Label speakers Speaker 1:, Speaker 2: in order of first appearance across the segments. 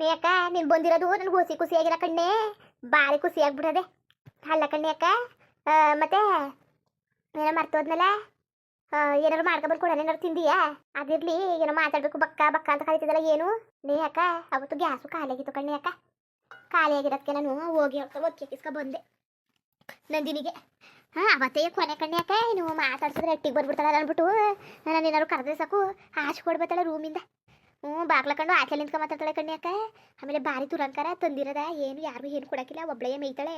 Speaker 1: ನೀ ಅಕ್ಕ, ನೀನು ಬಂದಿರೋದು ನನಗೆ ಹುಸಿ ಖುಷಿ ಆಗಿಲ್ಲ ಕಣ್ಣೆ. ಭಾರಿ ಖುಷಿ ಆಗ್ಬಿಡದೆ. ಅಲ್ಲ ಕಣ್ಣೆ ಅಕ್ಕ ಮತ್ತೆ ಏನೋ ಮರ್ತೋದ್ನಲ್ಲ? ಏನಾರು ಮಾಡ್ಕೊಬಂದು ಕೊಡೋಣ ಏನಾರು ತಿಂದಿಯಾ? ಅದಿರ್ಲಿ, ಏನೋ ಮಾತಾಡ್ಬೇಕು, ಬಕ್ಕ ಬಕ್ಕ ಅಂತ ಕರಿತಿದ್ದಲ್ಲ ಏನು? ನೀ ಅಕ್ಕ, ಅವತ್ತು ಗ್ಯಾಸು ಖಾಲಿ ಆಗಿತ್ತು ಕಣ್ಣೆ ಅಕ್ಕ. ಖಾಲಿ ಆಗಿರೋದಕ್ಕೆ ನಾನು ಹೋಗಿ ಹೊರತ ಒಕ್ಕಿ ಕಿಸ್ಕೊ ಬಂದೆ. ನಂದಿನಿಗೆ, ಹಾಂ, ಅವತ್ತೇ ಕೊನೆ ಕಣ್ಣೆ ಅಕ್ಕ ಏನು ಮಾತಾಡ್ಸಿದ್ರೆ ಎಟ್ಟಿಗೆ ಬರ್ಬಿಡ್ತಾಳೆ ಅಂದ್ಬಿಟ್ಟು ನಾನು ಏನಾರು ಕರೆದ್ರೆ ಸಾಕು ಆಚೆ ಕೊಡ್ಬೇಕಲ್ಲ ರೂಮಿಂದ ಹ್ಞೂ ಬಾಗ್ಲಕೊಂಡು ಆಚೆ ನಿಂತ್ಕೊ ಮಾತಾಡ್ತಾಳೆ ಕಣ್ಣಿ ಅಕ್ಕ. ಆಮೇಲೆ ಭಾರಿ ತುರಂಕಾರ ತಂದಿರದ ಏನು ಯಾರು ಏನು ಕೊಡಕ್ಕಿಲ್ಲ ಒಬ್ಳೆಯೇ ಮೇಯ್ತಾಳೆ.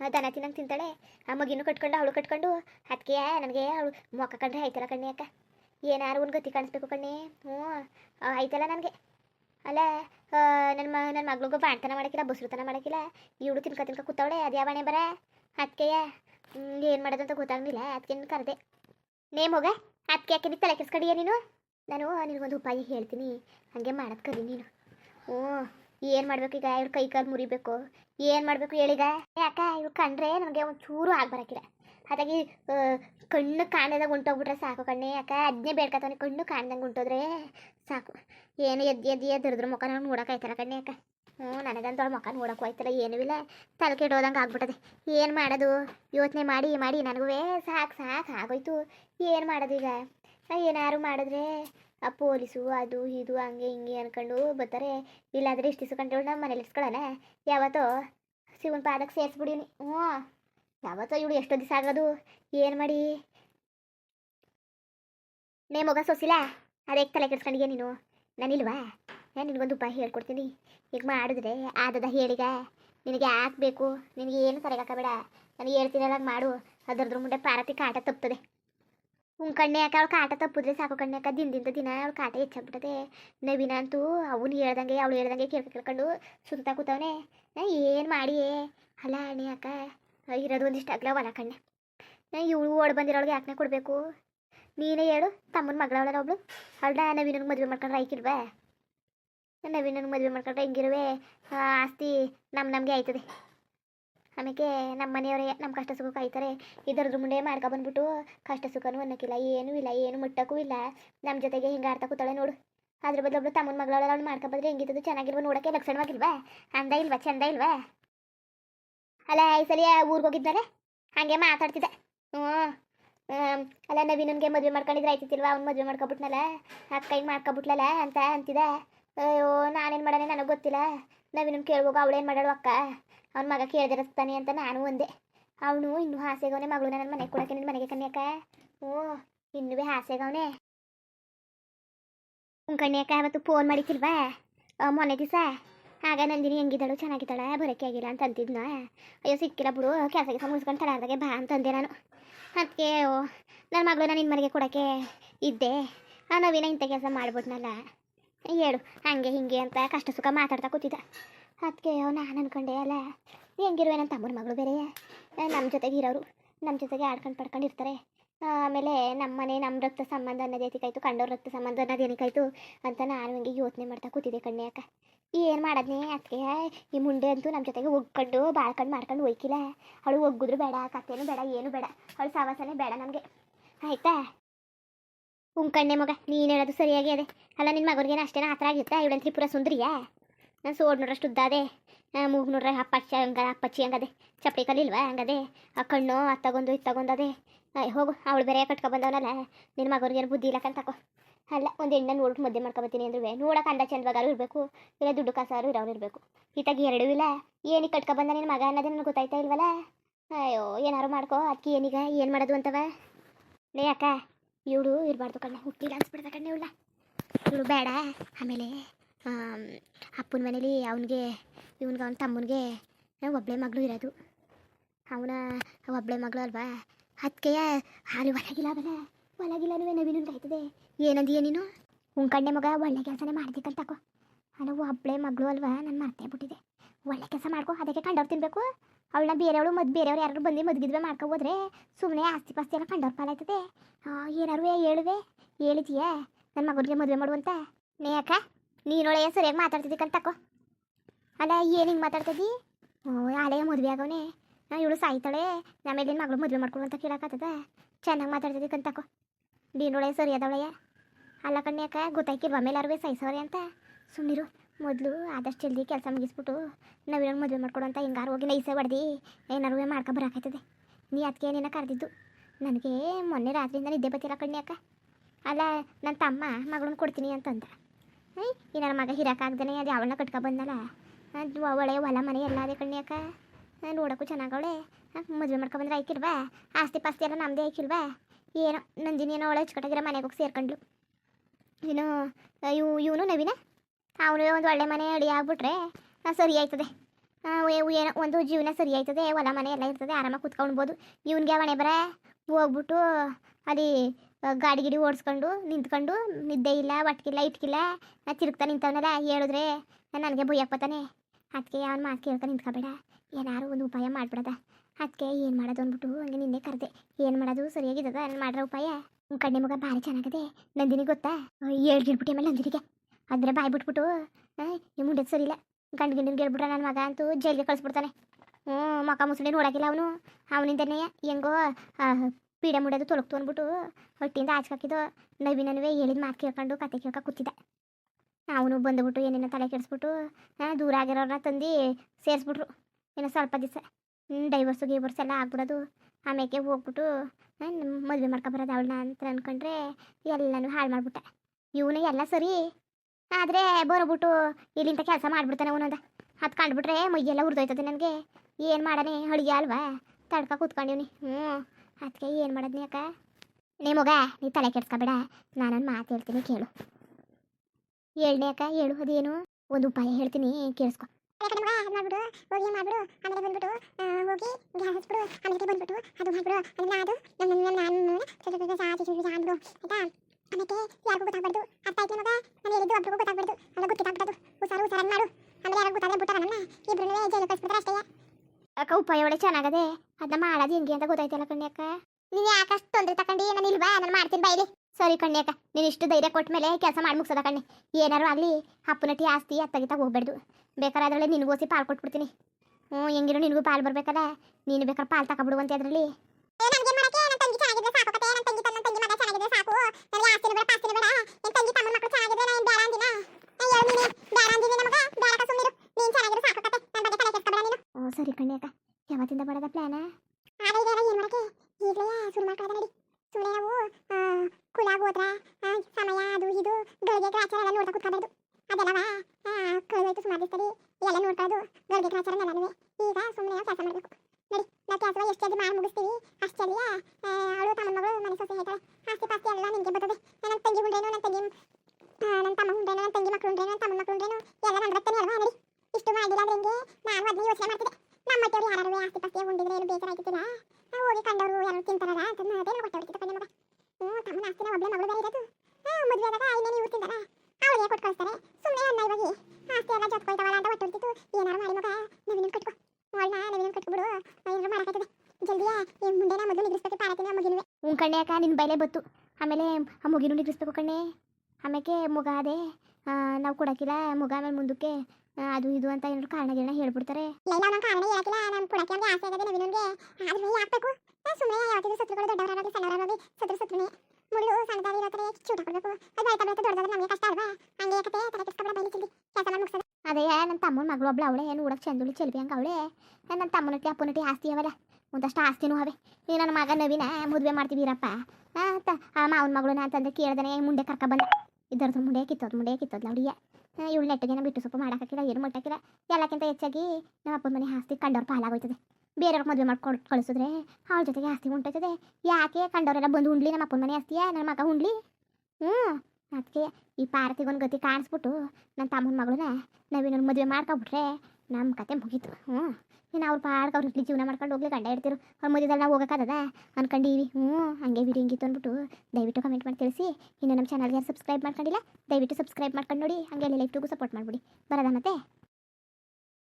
Speaker 1: ದನ ತಿನ್ನಂಗೆ ತಿಂತಾಳೆ. ಆ, ಮಗಿನೂ ಕಟ್ಕೊಂಡು, ಅವಳು ಕಟ್ಕೊಂಡು ಅದಕ್ಕೆ ನನಗೆ ಅವಳು ಮೊಕ್ಕ ಕಂಡ್ರೆ ಆಯ್ತಲ್ಲ ಕಣ್ಣಿ ಅಕ್ಕ. ಏನಾರು ಒಂದು ಗತಿ ಕಾಣಿಸ್ಬೇಕು ಕಣ್ಣಿ. ಹ್ಞೂ ಆಯ್ತಲ್ಲ ನನಗೆ. ಅಲ್ಲ ನನ್ನ ಮ ನನ್ನ ಮಗಳಿಗೂ ಬಾಣ್ತನ ಮಾಡೋಕ್ಕಿಲ್ಲ, ಬಸ್ರುತನ ಮಾಡೋಕ್ಕಿಲ್ಲ. ಇವಳು ತಿನ್ಕ ತಿನ್ಕ ಕೂತವಳೆ ಅದು ಯಾವಣೆ ಬರ? ಅದಕ್ಕೆ ಏನು ಮಾಡೋದಂತ ಅಂತ ಗೊತ್ತಾಗಲಿಲ್ಲ ಅದಕ್ಕೆ ಕರೆದೆ. ನೇಮ್ ಹೋಗ ಅದಕ್ಕೆ ಯಾಕೆ ತಲೆ ಕೆಸ್ಕಡಿಯ ನೀನು? ನಾನು ನಿನಗೊಂದು ಉಪಾಯ ಹೇಳ್ತೀನಿ. ಹಾಗೆ ಮಾಡೋದು ಕರಿ ನೀನು. ಹ್ಞೂ, ಏನು ಮಾಡ್ಬೇಕು ಈಗ? ಇವ್ರು ಕೈ ಕಾಲು ಮುರಿಬೇಕು. ಏನು ಮಾಡಬೇಕು ಹೇಳಿಗ ಯಾಕ? ಇವ್ರು ಕಂಡ್ರೆ ನನಗೆ ಒಂಚೂರು ಆಗಿ ಬರೋಕ್ಕಿಲ್ಲ ಹಾಗಾಗಿ ಕಣ್ಣು ಕಾಣ್ದಾಗ ಉಂಟೋಗ್ಬಿಟ್ರೆ ಸಾಕು ಕಣ್ಣೆ. ಯಾಕ? ಅದನ್ನೇ ಬೇಡ್ಕತಾನೆ ಕಣ್ಣು ಕಾಣ್ದಂಗೆ ಉಂಟೋದ್ರೆ ಸಾಕು. ಏನು ಎದ್ದು ಎದ್ದು ಎದ್ದಿರಿದ್ರು ಮುಖ ನಾವು ನೋಡೋಕ್ಕಾಯ್ತಲ್ಲ ಕಣ್ಣೆ ಯಾಕ? ಹ್ಞೂ ನನಗಂತೊಳ ಮುಖ ನೋಡೋಕ್ಕೂ ಆಯ್ತಲ್ಲ, ಏನೂ ಇಲ್ಲ. ತಲೆ ಕೆಡೋದಂಗೆ ಆಗ್ಬಿಟ್ಟದೆ. ಏನು ಮಾಡೋದು? ಯೋಚನೆ ಮಾಡಿ ಮಾಡಿ ನನಗೂ ಸಾಕು ಸಾಕು ಆಗೋಯ್ತು. ಏನು ಮಾಡೋದು ಈಗ? ಏನಾರು ಮಾಡಿದ್ರೆ, ಆ ಪೊಲೀಸು ಅದು ಇದು ಹಂಗೆ ಹಿಂಗೆ ಅನ್ಕೊಂಡು ಬರ್ತಾರೆ. ಇಲ್ಲಾದ್ರೆ ಇಷ್ಟು ದಿವಸ ನಮ್ಮ ಮನೇಲಿ ಇಸ್ಕೊಳ್ಳೋಣ ಯಾವತ್ತೋ ಶಿವನ ಪಾದಕ್ಕೆ ಸೇರಿಸ್ಬಿಡೀನಿ. ಹ್ಞೂ, ಯಾವತ್ತೋ ಇವಳು ಎಷ್ಟೋ ದಿವಸ ಆಗೋದು. ಏನು ಮಾಡಿ? ನೇ ಮಗ ಸೊಸಿಲ, ಅದೇ ತಲೆ ಕೆಡ್ಸ್ಕೊಂಡಿಗೆ ನೀನು? ನಾನಿಲ್ವಾ ನಾನು ನಿನಗೊಂದು ಉಪಾಯ ಹೇಳ್ಕೊಡ್ತೀನಿ. ಈಗ ಮಾಡಿದ್ರೆ ಆದದ ಹೇಳಿಗ. ನಿನಗೆ ಯಾಕೆ ಬೇಕು? ನಿನಗೆ ಏನು ಸರಿಗಾಕಬೇಡ ನನಗೆ ಹೇಳ್ತೀನಲ್ಲ ಮಾಡು. ಅದರದ್ರ ಮುಂದೆ ಪಾರತಿ ಕಾಟ ತಪ್ತದೆ. ಉನ್ ಕಣ್ಣೆ ಯಾಕೆ ಅವಳು ಕಾಟ ತಪ್ಪಿದ್ರೆ ಸಾಕು ಕಣ್ಣೆ ದಿನದಿಂದ ದಿನ ಅವಳು ಕಾಟ ಹೆಚ್ಚಾಗ್ಬಿಟ್ಟದೆ ನವೀನ ಅಂತೂ ಅವನು ಹೇಳ್ದಂಗೆ, ಅವಳು ಹೇಳ್ದಂಗೆ ಕೇಳ್ಕೊ ಕೇಳ್ಕೊಂಡು ಸುತ್ತಾ ಕೂತವನೆ. ಏನು ಮಾಡಿ ಅಲ್ಲ ಅಣ್ಣೆ ಅಕ್ಕ, ಇರೋದು ಒಂದಿಷ್ಟು ಅಗ್ಲ ಹೊಲ ಕಣ್ಣೆ. ಇವಳು ಓಡ್ ಬಂದಿರೋಳಿಗೆ ಯಾಕೆ ಕೊಡಬೇಕು? ನೀನೇ ಹೇಳು, ತಮ್ಮನ ಮಗಳವಳ ಒಬ್ಳು? ಅವಳ ನವೀನನಿಗೆ ಮದುವೆ ಮಾಡ್ಕೊಂಡ್ರೆ ಆಯ್ಕಿಲ್ವಾ ನವೀನನಿಗೆ ಮದುವೆ ಮಾಡ್ಕೊಂಡ್ರೆ ಹಿಂಗಿರುವೆ. ಆಸ್ತಿ ನಮ್ಮ ನಮಗೆ ಆಯ್ತದೆ. ಆಮೇಲೆ ನಮ್ಮ ಮನೆಯವರೇ ನಮ್ಮ ಕಷ್ಟ ಸುಖ ಕಾಯ್ತಾರೆ. ಇದರದ್ರ ಮುಂದೆ ಮಾಡ್ಕೊ ಬಂದ್ಬಿಟ್ಟು ಕಷ್ಟ ಸುಖನೂ ಅನ್ನೋಕ್ಕಿಲ್ಲ ಏನೂ ಇಲ್ಲ, ಏನು ಮುಟ್ಟಕ್ಕೂ ಇಲ್ಲ. ನಮ್ಮ ಜೊತೆಗೆ ಹಿಂಗೆ ಆಡ್ತಾ ಕೂತಾಳೆ ನೋಡು. ಅದ್ರ ಬದಲು ಒಬ್ಳು ತಮ್ಮನ ಮಗಳವಳ ಅವ್ಳು ಮಾಡ್ಕೊ ಬಂದ್ರೆ ಹೆಂಗಿದ್ದು ಚೆನ್ನಾಗಿಲ್ವ ನೋಡೋಕ್ಕೆ ಲಕ್ಷಣವಾಗಿಲ್ವಾ? ಅಂದ ಇಲ್ವಾ, ಚಂದ ಇಲ್ವಾ? ಅಲ್ಲ, ಈ ಸಲ ಊರಿಗೆ ಹೋಗಿದ್ದಾರೆ ಹಾಗೆ ಮಾತಾಡ್ತಿದ್ದೆ. ಹ್ಞೂ. ಅಲ್ಲ, ನವೀನನ್ಗೆ ಮದುವೆ ಮಾಡ್ಕೊಂಡಿದ್ರೆ ಆಯ್ತಿತ್ತಿಲ್ವಾ? ಅವ್ನು ಮದುವೆ ಮಾಡ್ಕೊಬಿಟ್ನಲ್ಲ? ಅಕ್ಕ ಹಿಂಗೆ ಮಾಡ್ಕೊಬಿಟ್ಲಲ್ಲ ಅಂತ ಅಂತಿದ್ದೆ. ಅಯ್ಯೋ, ನಾನೇನು ಮಾಡೋಣ ನನಗೆ ಗೊತ್ತಿಲ್ಲ. ನವೀನನ್ ಕೇಳ್ಬೋಗ ಅವಳೇನು ಮಾಡಾಳು ಅಕ್ಕ? ಅವ್ನ ಮಗ ಕೇಳ್ದಿರಸ್ತಾನೆ ಅಂತ ನಾನು ಒಂದೆ. ಅವನು ಇನ್ನೂ ಹಾಸೆಗವನೆ ಮಗಳು ನನ್ನ ಮನೆಗೆ ಕೊಡಕ್ಕೆ ನಿನ್ನ ಮನೆಗೆ ಕನ್ಯಾಕ? ಓ ಇನ್ನೂ ಹಾಸೆಗವನೆ ಹ್ಞೂ ಕನ್ಯಾಕ ಅವತ್ತು ಫೋನ್ ಮಾಡಿತಿಲ್ವಾ ಆ, ಮೊನ್ನೆ ದಿವಸ. ಆಗ ನಂದಿನಿ ಹೆಂಗಿದ್ದಾಳು ಚೆನ್ನಾಗಿದ್ದಾಳ ಬರೋಕೆ ಆಗಿಲ್ಲ ಅಂತ ಅಂತಿದ್ನ ಅಯ್ಯೋ ಸಿಕ್ಕಿಲ್ಲ ಬಿಡು ಕೆಲಸ ಕೆಲಸ ಮುಗಿಸ್ಕೊಂಡು ತಡಾದಾಗೆ ಬಾ ಅಂತಂದೆ ನಾನು. ಅದಕ್ಕೆ ನನ್ನ ಮಗಳು ನಾನು ನಿನ್ನ ಮನೆಗೆ ಕೊಡೋಕ್ಕೆ ಇದ್ದೆ. ಆ ನವೀನ ಇಂಥ ಕೆಲಸ ಮಾಡ್ಬಿಟ್ನಲ್ಲ. ಹೇಳು ಹಂಗೆ ಹಿಂಗೆ ಅಂತ ಕಷ್ಟ ಸುಖ ಮಾತಾಡ್ತಾ ಕೂತಿದ್ದ. ಅದಕ್ಕೆ ನಾನು ಅನ್ಕೊಂಡೆ, ಅಲ್ಲ ಹೆಂಗಿರುವೆ ನನ್ನ ತಮ್ಮನ ಮಗಳು ಬೇರೆ? ನಮ್ಮ ಜೊತೆಗೆ ಇರೋರು ನಮ್ಮ ಜೊತೆಗೆ ಆಡ್ಕೊಂಡು ಪಡ್ಕೊಂಡು ಇರ್ತಾರೆ ಆಮೇಲೆ ನಮ್ಮ ಮನೆ ನಮ್ಮ ರಕ್ತ ಸಂಬಂಧ ಅನ್ನೋದು ಏನಕ್ಕಾಯ್ತು ಕಂಡವ್ರ ರಕ್ತ ಸಂಬಂಧ ಅನ್ನೋದು ಏನಕ್ಕಾಯ್ತು ಅಂತ ನಾನು ಹಂಗೆ ಯೋಚನೆ ಮಾಡ್ತಾ ಕೂತಿದ್ದೆ ಕಣ್ಣೆ ಅಕ್ಕ. ಏನು ಮಾಡೋದ್ನೇ ಅದಕ್ಕೆ ಈ ಮುಂಡೆ ಅಂತೂ ನಮ್ಮ ಜೊತೆಗೆ ಒಗ್ಕೊಂಡು, ಬಾಳ್ಕೊಂಡು, ಮಾಡ್ಕೊಂಡು ಹೋಯ್ಕಿಲ್ಲ. ಅವಳು ಒಗ್ಗಿದ್ರು ಬೇಡ, ಕತ್ತೇನು ಬೇಡ, ಏನು ಬೇಡ. ಅವಳು ಸಾವಾಸನೆ ಬೇಡ ನಮಗೆ. ಆಯಿತಾ? ಉಂಕಣ್ಣೆ ಮಗ, ನೀನು ಹೇಳೋದು ಸರಿಯಾಗಿ ಅದೇ ಅಲ್ಲ ನಿನ್ನ ಮಗನಿಗೇನು ಅಷ್ಟೇನ? ಹತ್ರ ಆಗಿತ್ತಾ? ಇವಳಂತ್ರಿ ಪುರ ಸುಂದರಿಯಾ? ನಾನು ಸೋಡ್ ನೋಡ್ರಷ್ಟು ಉದ್ದಾದೆ ಮೂಗು ನೋಡ್ರೆ ಅಪ್ಪಚ್ಚಿ ಹಂಗ, ಅಪ್ಪಚ್ಚಿ ಹಂಗದೆ ಚಪ್ಪಲಿ ಕಲಿಲ್ವಾ ಹಂಗದೆ, ಆ ಕಣ್ಣು ಅದು ತಗೊಂಡು ಇದು ಅಯ್ಯ ಹೋಗು, ಅವಳು ಬೇರೆ ಕಟ್ಕೊ ಬಂದವನಲ್ಲ ನಿನ್ನ ಮಗನಿಗೇನು ಬುದ್ಧಿ ಇಲ್ಲ ಕಂತಕೊ ಅಲ್ಲ, ಒಂದು ಹೆಣ್ಣು ನೋಡ್ಬಿಟ್ಟು ಮದ್ದೆ ಮಾಡ್ಕೊಬತ್ತೀನಿ ಅಂದ್ರೆ ನೋಡಕ್ಕೆ ಅಂದ ಚಂದವಾಗಾರು ಇರಬೇಕು, ಇಲ್ಲ ದುಡ್ಡು ಕಾಸಾರು ಇರೋರು ಇರಬೇಕು. ಈತಾಗ ಎರಡೂ ಇಲ್ಲ ಏನಕ್ಕೆ ಕಟ್ಕೊ ಬಂದ ನಿನ್ನ ಮಗ ಅನ್ನೋದೇ ನನಗೆ ಗೊತ್ತಾಯ್ತಾ ಇಲ್ವಲ್ಲ ಅಯ್ಯೋ, ಏನಾರು ಮಾಡ್ಕೋ ಅದಕ್ಕೆ ಏನೀಗ, ಏನು ಮಾಡೋದು ಅಂತವ? ಲೇ ಅಕ್ಕ, ಇವಳು ಇರಬಾರ್ದು ಕಣ್ಣೆ ಹುಟ್ಟಿಲ್ಲ ಅನ್ಸ್ಬಿಡ್ದ ಕಣ್ಣೆ ಇವಳ ಇವಳು ಬೇಡ, ಆಮೇಲೆ ಅಪ್ಪನ ಮನೇಲಿ ಅವನಿಗೆ, ಇವನಿಗೆ ಅವನ ತಮ್ಮನಿಗೆ ಒಬ್ಬಳೆ ಮಗಳು ಇರೋದು. ಅವನ ಒಬ್ಬಳೆ ಮಗಳು ಅಲ್ವಾ? ಅದಕ್ಕೆಯ ಹಾಲು ಒಳಗಿಲ್ಲ ಬಲ. ಒಳಗಿಲ್ಲ ನವೀನು ಆಯ್ತದೆ ಏನಂದೀಯ ನೀನು? ಉನ್ ಕಣ್ಣೆ ಮಗ ಒಳ್ಳೆ ಕೆಲಸನೇ ಮಾಡ್ದಿಕ್ಕಂತ ತಕೋ ಅಲ್ಲ ಒಬ್ಬಳೆ ಮಗಳು ಅಲ್ವಾ? ನಾನು ಮರ್ತೇ ಬಿಟ್ಟಿದೆ ಒಳ್ಳೆ ಕೆಲಸ ಮಾಡ್ಕೊ, ಅದಕ್ಕೆ ಕಂಡವ್ರು ತಿನ್ಬೇಕು. ಅವಳನ್ನ ಬೇರೆಯವಳು ಮದ್, ಬೇರೆಯವ್ರು ಯಾರು ಬಂದು ಮದ್ಗಿದ್ವೆ ಮಾಡ್ಕೊ ಹೋದ್ರೆ ಸುಮ್ಮನೆ ಆಸ್ತಿ ಪಾಸ್ತಿ ಎಲ್ಲ ಕಂಡವ್ರ ಪಾಲಾಯ್ತದೆ. ಏನಾರು ಹೇಳುವೆ? ಹೇಳಿದೀಯ? ನನ್ನ ಮಗನಿಗೆ ಮದುವೆ ಮಾಡುವಂತ? ನೇ ಅಕ್ಕ? ನೀನೊಳೆ ಸರಿಯಾಗಿ ಮಾತಾಡ್ತಿದ್ದಿ ತಕೋ. ಅಲ್ಲ, ಏನು ಹಿಂಗೆ ಮಾತಾಡ್ತಿದ್ದಿ? ಆಳೆಯ ಮದುವೆ ನಾ ಇವಳು ಸಾಯ್ತಾಳೆ. ನಿನ್ನ ಮಗಳು ಮದುವೆ ಮಾಡ್ಕೊಡು ಅಂತ ಕೇಳಕತ್ತದ. ಚೆನ್ನಾಗಿ ಮಾತಾಡ್ತಿದ್ದಿ ಕಂತಕೋ ನೀನೊಳೆ ಸರಿ ಅದವಳೆಯ ಅಲ್ಲ ಕಣ್ಯಾಕ ಗೊತ್ತಾಯ್ಕಿಲ್ವ ಆಮೇಲೆ ಅರ್ವೆ ಸಾಯಿಸವ್ರೆ ಅಂತ? ಸುಮ್ಮನಿರು ಮೊದಲು ಆದಷ್ಟು ಜಲ್ದಿ ಕೆಲಸ ಮುಗಿಸ್ಬಿಟ್ಟು ನವೀನ ಮದುವೆ ಮಾಡ್ಕೊಡು ಅಂತ ಹಿಂಗಾರು ಹೋಗಿ ನೈಸೆ ಹೊಡೆದು. ಏನಾರು ಮಾಡ್ಕೊ ಬರಾಕೈತದೆ ನೀ ಅದಕ್ಕೆ ನಿನ್ನ ಕರೆದಿದ್ದು. ನನಗೆ ಮೊನ್ನೆ ರಾತ್ರಿಯಿಂದ ನಿದ್ದೆ ಬತ್ತಿರ ಕಣ್ಣಿ ಅಕ್ಕ ಅಲ್ಲ ನನ್ನ ತಮ್ಮ ಮಗಳನ್ನ ಕೊಡ್ತೀನಿ ಅಂತಂದ. ಐ ಈ ನನ್ನ ಮಗ ಹಿರಕ್ಕಾಗ್ದೇ ಅದು ಯಾವನ್ನ ಕಟ್ಕೊ ಬಂದಲ್ಲ ಅದು ಒಳೆ ಹೊಲ ಮನೆ ಎಲ್ಲ ಅದೇ ಅಕ್ಕ ನೋಡೋಕ್ಕೂ ಚೆನ್ನಾಗವಳೆ ಮದುವೆ ಮಾಡ್ಕೊ ಬಂದ್ರೆ ಆಯ್ಕಿಲ್ವಾ? ಆಸ್ತಿ ಪಾಸ್ತಿ ಎಲ್ಲ ನಮ್ಮದೇ ಆಯ್ಕಿಲ್ವಾ? ಏನೋ ನಂದಿನಿ ಏನೋ ಅಚ್ಚುಕಟ್ಟಾಗಿರೋ ಮನೆಗೆ ಹೋಗಿ ಸೇರ್ಕೊಂಡ್ಲು. ಏನು ಇವು, ಇವನು ನವೀನ? ಅವನು ಒಂದು ಒಳ್ಳೆ ಮನೆ ಅಡಿ ಆಗ್ಬಿಟ್ರೆ ಸರಿ ಆಯ್ತದೆ. ಏನೋ ಒಂದು ಜೀವನ ಸರಿ ಆಯ್ತದೆ, ಹೊಲ ಮನೆ ಎಲ್ಲ ಇರ್ತದೆ, ಆರಾಮಾಗಿ ಕುತ್ಕೊಳ್ಬೋದು ಇವನಿಗೆ ಮನೆ ಬರ ಹೋಗ್ಬಿಟ್ಟು ಅಲ್ಲಿ ಗಾಡಿ ಗಿಡಿ ಓಡಿಸ್ಕೊಂಡು ನಿಂತ್ಕೊಂಡು ನಿದ್ದೆ ಇಲ್ಲ ಒಟ್ಕಿಲ್ಲ ಇಟ್ಕಿಲ್ಲ ನಾ ತಿರುಗ್ತಾ ನಿಂತವನಲ್ಲ, ಹೇಳಿದ್ರೆ ನನಗೆ ಬುಯ್ಯಕ್ಕೆ ಬರ್ತಾನೆ ಅದಕ್ಕೆ ಅವ್ನು ಮಾತು ಕೇಳ್ಕೊಂಡು ನಿಂತ್ಕೊಬೇಡ. ಏನಾರು ಒಂದು ಉಪಾಯ ಮಾಡ್ಬಿಡದ. ಅದಕ್ಕೆ ಏನು ಮಾಡೋದು ಅಂದ್ಬಿಟ್ಟು ಹಂಗೆ ನಿನ್ನೆ ಕರೆದೆ. ಏನು ಮಾಡೋದು? ಸರಿಯಾಗಿದ್ದದ ನಾನು ಮಾಡಿರೋ ಉಪಾಯ? ಕಣ್ಣೆ ಮಗ ಭಾರಿ ಚೆನ್ನಾಗದೆ. ನಂದಿನಿ ಗೊತ್ತಾ? ಹೇಳ್ಗಿಡ್ಬಿಟ್ಟು ಆಮೇಲೆ ನಂದಿನಿಗೆ. ಅದ್ರ ಬಾಯ್ ಬಿಟ್ಬಿಟ್ಟು ಮುಂದೆ ಸರಿ ಇಲ್ಲ ಗಂಡು ಗಿಂಡಿನ ಗೆಳ್ಬಿಟ್ರೆ ನನ್ನ ಮಗ ಅಂತೂ ಜೈಲಿಗೆ ಕಳಿಸ್ಬಿಡ್ತಾನೆ. ಹ್ಞೂ ಮಕ್ಕ ಮುಸುಳಿ ನೋಡೋಕಿಲ್ಲ ಅವನು. ಅವನಿಂದನೇ ಹೆಂಗೋ ಪೀಡೆ ಮುಡೋದು ತೊಲಗ್ತು ಅಂದ್ಬಿಟ್ಟು ಹೊಟ್ಟಿಂದ ಆಚಕಾಕಿದ್ದು ನವಿ ನನವೇ ಹೇಳಿದ ಮಾತು ಕೇಳ್ಕೊಂಡು ಕತೆ ಕೇಳ್ಕೊ ಕೂತಿದ್ದೆ. ಅವನು ಬಂದುಬಿಟ್ಟು ಏನೇನೋ ತಲೆ ಕೆಡಿಸ್ಬಿಟ್ಟು ದೂರ ಆಗಿರೋರನ್ನ ತಂದು ಸೇರಿಸ್ಬಿಟ್ರು. ಏನೋ ಸ್ವಲ್ಪ ದಿವಸ ಡೈವರ್ಸು ಗೀವರ್ಸ್ ಎಲ್ಲ ಆಗ್ಬಿಡೋದು. ಆಮೇಲೆ ಹೋಗ್ಬಿಟ್ಟು ಮದುವೆ ಮಾಡ್ಕೊಬರೋದು ಅವಳನ್ನ ಅಂತ ಅನ್ಕೊಂಡ್ರೆ ಎಲ್ಲನೂ ಹಾಳು ಮಾಡಿಬಿಟ್ಟೆ. ಇವನು ಎಲ್ಲ ಸರಿ, ಆದರೆ ಬರೋಬಿಟ್ಟು ಇಲ್ಲಿಂದ ಕೆಲಸ ಮಾಡ್ಬಿಡ್ತಾನೆ ಅವನೊಂದ. ಅದು ಕಂಡ್ಬಿಟ್ರೆ ಮೈಯೆಲ್ಲ ಉರಿದೋಯ್ತದೆ ನನಗೆ. ಏನು ಮಾಡನೆ ಅಡುಗೆ ಅಲ್ವಾ? ತಡ್ಕ ಕೂತ್ಕೊಂಡಿವ್ನಿ ಹ್ಞೂ ಅದಕ್ಕೆ ಏನು ಮಾಡೋದು ಅಕ್ಕ ನೀ ಮಗ ನೀ ತಲೆ ಕೆಡ್ಸ್ಕೊಬೇಡ ನಾನೊಂದು ಮಾತು ಹೇಳ್ತೀನಿ ಕೇಳು ಹೇಳಿ ಅಕ್ಕ ಹೇಳು ಅದೇನು ಒಂದು ಉಪಾಯ ಹೇಳ್ತೀನಿ ಕೇಳಿಸ್ಕೊ ಮಾಡ್ಬಿಡು ಹೋಗಿ ಮಾಡ್ಬಿಡು ಆಮೇಲೆ ಬಂದ್ಬಿಟ್ಟು ಹೋಗಿ ಗ್ಯಾಸ್ ಆಮೇಲೆ ಅದು ಮಾಡ್ಬಿಡು ಅದನ್ನ ಅದು ನನ್ನ ನಾನು ಮಾಡ್ಬಿಡು ಆಯ್ತಾ ಆಮೇಲೆ ಯಾರಿಗೂ ಗೊತ್ತಾಗ್ಬಾರ್ದು ಅರ್ಥ ಆಯ್ತು ಮಗ ನಾನು ಹೇಳಿದ್ದು ಒಬ್ರಿಗೂ ಅಷ್ಟೇ ಅಕ್ಕ ಉಪಾಯ ಒಳ್ಳೆ ಚೆನ್ನಾಗದೆ? ಅದನ್ನ ಮಾಡೋದು ಹೆಂಗೆ ಅಂತ ಗೊತ್ತಾಯ್ತಲ್ಲ ಕಣ್ಯಕ್ಕ. ನೀನು ಯಾಕಷ್ಟು ತೊಂದರೆ ತಗೊಂಡು ನಾನು ಇಲ್ವಾ? ನಾನು ಮಾಡ್ತೀನಿ ಬೈಲಿ ಸರಿ ಕಣ್ಯಕ್ಕ ನೀನು ಇಷ್ಟು ಧೈರ್ಯ ಕೊಟ್ಟ ಮೇಲೆ ಕೆಲಸ ಮಾಡಿ ಮುಗಿಸೋದ ಕಣ್ಣೆ. ಏನಾರು ಆಗಲಿ ಅಪ್ಪನಟಿ ಆಸ್ತಿ ಅತ್ತಗಿತ ಹೋಗ್ಬೇಡ್ದು. ಬೇಕಾದ್ರೆ ಅದರಲ್ಲಿ ನಿನಗೋಸಿ ಪಾಲ್ ಕೊಟ್ಬಿಡ್ತೀನಿ. ಹ್ಞೂ ಹೆಂಗಿರೋ ನಿನಗೂ ಪಾಲ್ ಬರ್ಬೇಕಲ್ಲ. ನೀನು ಬೇಕಾದ್ರೆ ಪಾಲು ತಗೊಬಿಡುವಂತೆ ಅದರಲ್ಲಿ. ಓ ಸರಿ ಅಕ್ಕ. ಯಾವತ್ತಿಂದ ಬಡದ ಪ್ಲಾನ ಸುಮ್ಮನೆ ನಾವು ಕುಲಾಗ ಹೋದ್ರ ಸಮಯ, ಅದು ಇದು ಗಳಿಗೆ ಗ್ರಾಚಾರ ಎಲ್ಲ ನೋಡ್ತಾ ಕೂತ್ಕೋಬಾರ್ದು ಅದೆಲ್ಲವಾ? ಕಳೆದೋಯ್ತು ಸುಮಾರು ದಿವಸದಲ್ಲಿ. ಎಲ್ಲ ನೋಡ್ಕೊಳ್ಳೋದು ಗಳಿಗೆ ಗ್ರಾಚಾರ ಎಲ್ಲನೂ ಈಗ ಸುಮ್ಮನೆ ಕೆಲಸ ಮಾಡಬೇಕು. ನಡಿ, ನಾವು ಕೆಲಸ ಎಷ್ಟು ಜಲ್ದಿ ಮಾಡಿ ಮುಗಿಸ್ತೀವಿ. ಅಷ್ಟು ಜಲ್ದಿ ಅವಳು ತಮ್ಮ ಮಗಳು ಮನೆ ಸೊಸೆ ಹೇಳ್ತಾಳೆ. ಆಸ್ತಿ ಪಾಸ್ತಿ ಎಲ್ಲ ನಿಮಗೆ ಬರ್ತದೆ. ನನ್ನ ತಂಗಿ ಹುಂಡ್ರೇನು, ನನ್ನ ತಂಗಿ ನನ್ನ ತಮ್ಮ ಹುಂಡ್ರೇನು, ನನ್ನ ತಂಗಿ ಮಕ್ಕಳು ಹುಂಡ್ರೇನು, ನನ್ನ ತಮ್ಮ ಮಕ್ಕಳು ಹುಂಡ್ರೇನು, ಎಲ್ಲ ನನ್ನ ಬರ್ತಾನೆ ಅಲ್ವಾ ನಡಿ. ಇಷ್ಟು ಮಾಡಿಲ್ಲ ಅಂದ್ರೆ ಹೆಂಗೆ? ನಾನು ಅದನ್ನ ಯೋಚನೆ ಮಾಡ್ತಿದ್ದೆ. ನಮ್ಮ ಮಟ್ಟವ್ರು ಯಾರು ಆಸ್ತಿ ಪಾಸ್ತಿ ಉಂಡಿದ್ರೆ ಏನು ಬೇಜಾರಾಗ್ತಿಲ್ಲ ನಾವು ಹೋಗಿ ಕಂಡವರು ಯಾರು ತಿಂತಾರಲ್ಲ ಅಂತ ಅದೇನು ಕೊಟ್ಟವ್ರಿ ಹೊಡಿತಿತ್ತು ಕಣ್ಣೆ ಮಗ ಹ್ಞೂ ತಮ್ಮನ ಆಸ್ತಿನ ಒಬ್ಬಳೆ ಮಗಳು ಬೇರೆ ಇರೋದು. ಹಾಂ, ಮದುವೆ ಆದಾಗ ಇನ್ನೇನು ಇವ್ರು ತಿಂತಾರ ಅವ್ರಿಗೆ ಕೊಟ್ಟು ಕಳಿಸ್ತಾರೆ. ಸುಮ್ಮನೆ ಅನ್ನ ಇವಾಗ ಆಸ್ತಿ ಎಲ್ಲ ಜೊತ್ಕೊಳ್ತಾವಲ್ಲ ಅಂತ ಒಟ್ಟು ಹೊಡ್ತಿತ್ತು ಏನಾರು ಮಾಡಿ ಮಗ ನವೀನ ಕಟ್ಕೊ. ಅವಳನ್ನ ನವೀನ ಕಟ್ಕೊಬಿಡು ಏನಾರು ಮಾಡೋಕ್ಕಾಗ್ತದೆ ಜಲ್ದಿಯ ಈ ಮುಂದೆ ನಾ ಮೊದಲು ನಿಗ್ರಿಸ್ಬೇಕು ಪಾರತಿನ ಮಗಿನುವೆ ಹ್ಞೂ ಕಣ್ಣೆ ಅಕ್ಕ ನಿನ್ನ ಬೈಲೆ ಬತ್ತು. ಆಮೇಲೆ ಆ ಮುಗಿನೂ ನಿಗ್ರಿಸ್ಬೇಕು ಕಣ್ಣೆ ಆಮೇಲೆ ಮುಗ ಅದೇ. ನಾವು ಕೊಡೋಕ್ಕಿಲ್ಲ. ಮುಗ ಆಮೇಲೆ ಮುಂದಕ್ಕೆ ಅದು ಇದು ಅಂತ ಏನಾದ್ರು ಕಾರಣ ಗಿರಣ ಹೇಳ್ಬಿಡ್ತಾರೆ. ಇಲ್ಲ ನಾನು ಕಾರಣ ಹೇಳಕ್ಕಿಲ್ಲ. ಕೊಡಕ್ಕೆ ಅವ್ನಿಗೆ ಆಸೆ ಆಗದೆ ನವೀನಂಗೆ ಆದ್ರೆ ಯಾಕಬೇಕು ಸುಮ್ಮನೆ ಯಾವತ್ತಿದ್ರು ಸತ್ರುಗಳು ದೊಡ್ಡವರಾಗಿ ಸಣ್ಣವರಾಗಿ ಸತ್ರು ಸತ್ರುನೇ. ಮುಳ್ಳು ಸಣ್ಣದಾಗಿ ಇರೋ ಥರ ಚೂಟ ಕೊಡಬೇಕು ಅದು ಬೆಳ್ತಾ ಬೆಳ್ತಾ ದೊಡ್ಡದಾದ್ರೆ ನಮಗೆ ಕಷ್ಟ ಅಲ್ವಾ? ಹಂಗೆ ಯಾಕತೆ ತಲೆ ಕೆಸ್ಕೊಬೇಡ ಬೈಲಿ ಚಿಲ್ಲಿ ಕೆಲಸ ಮಾಡಿ ಮುಗಿಸೋದು. ಅದೇ ನನ್ನ ತಮ್ಮನ ಮಗಳು ಒಬ್ಳು ಅವಳೆ ಏನು ನೋಡಕ್ಕೆ ಚಂದುಳಿ ಚೆಲ್ಬಿ ಹಂಗೆ ಅವಳೆ. ನನ್ನ ತಮ್ಮನಟಿ ಅಪ್ಪನಟಿ ಆಸ್ತಿ ಅವಲ್ಲ. ಒಂದಷ್ಟು ಆಸ್ತಿನೂ ಅವೆ. ಈ ನನ್ನ ಮಗ ನವೀನ ಮದುವೆ ಮಾಡ್ತೀವಿರಪ್ಪ ಆ ಮಾವನ ಮಗಳನ್ನ ಅಂತಂದ್ರೆ ಕೇಳ್ದಾನೆ ಮುಂದೆ ಕರ್ಕ ಇದರದ್ದು ಮುಂಡೆ ಕಿತ್ತೋದು ಮುಂಡೆ ಕಿತ್ತೋದ್ಲ ಅವಳಿಗೆ ಇವಳು ನೆಟ್ಟಿಗೆ ಬಿಟ್ಟು ಸೊಪ್ಪು ಮಾಡಾಕಿಲ್ಲ ಏನು ಮುಟ್ಟಕ್ಕಿಲ್ಲ ಎಲ್ಲಕ್ಕಿಂತ ಹೆಚ್ಚಾಗಿ ನಮ್ಮ ಅಪ್ಪನ ಮನೆ ಆಸ್ತಿ ಕಂಡವ್ರ ಪಾಲಾಗೋಯ್ತದೆ. ಬೇರೆಯವ್ರಿಗೆ ಮದುವೆ ಮಾಡ್ಕೊಂಡು ಕಳಿಸಿದ್ರೆ ಅವಳ ಜೊತೆಗೆ ಆಸ್ತಿ ಉಂಟೈತದೆ ಯಾಕೆ ಕಂಡವರೆಲ್ಲ ಬಂದು ಉಂಡ್ಲಿ ನಮ್ಮ ಅಪ್ಪನ ಮನೆ ಆಸ್ತಿಯ? ನನ್ನ ಮಗ ಉಂಡ್ಲಿ ಹ್ಞೂ ಅದಕ್ಕೆ ಈ ಪಾರತಿಗೊಂದು ಗತಿ ಕಾಣಿಸ್ಬಿಟ್ಟು ನನ್ನ ತಮ್ಮನ ಮಗಳನ್ನ ನವೀನ ಮದುವೆ ಮಾಡ್ಕೊಬಿಟ್ರೆ ನಮ್ಮ ಕತೆ ಮುಗೀತು. ಹ್ಞೂ. ಇನ್ನು ಅವ್ರು ಪಾಡ್ಕ ಅವ್ರ ಜೀವನ ಮಾಡ್ಕೊಂಡು ಹೋಗ್ಲಿ, ಗಂಡ ಇಡ್ತಿರು ಅವ್ರ ಮದುವೆದಲ್ಲ ಹೋಗೋಕ್ಕಾಗದ ಅನ್ಕೊಂಡೀವಿ. ಹ್ಞೂ. ಹಂಗೆ ವಿಡಿಯೋ ಹಿಂಗಿತ್ತು ಅಂದ್ಬಿಟ್ಟು ದಯವಿಟ್ಟು ಕಮೆಂಟ್ ಮಾಡಿ ತಿಳಿಸಿ. ಇನ್ನು ನಮ್ಮ ಚಾನಲ್ಗೆ ಯಾರು ಸಬ್ಸ್ಕ್ರೈಬ್ ಮಾಡ್ಕೊಂಡಿಲ್ಲ, ದಯವಿಟ್ಟು ಸಬ್ಸ್ಕ್ರೈಬ್ ಮಾಡ್ಕೊಂಡು ನೋಡಿ. ಹಾಗೆ ಲೈಫ್ಟಿಗೂ ಸಪೋರ್ಟ್ ಮಾಡಿಬಿಡಿ. ಬರೋದಾ ಮತ್ತೆ?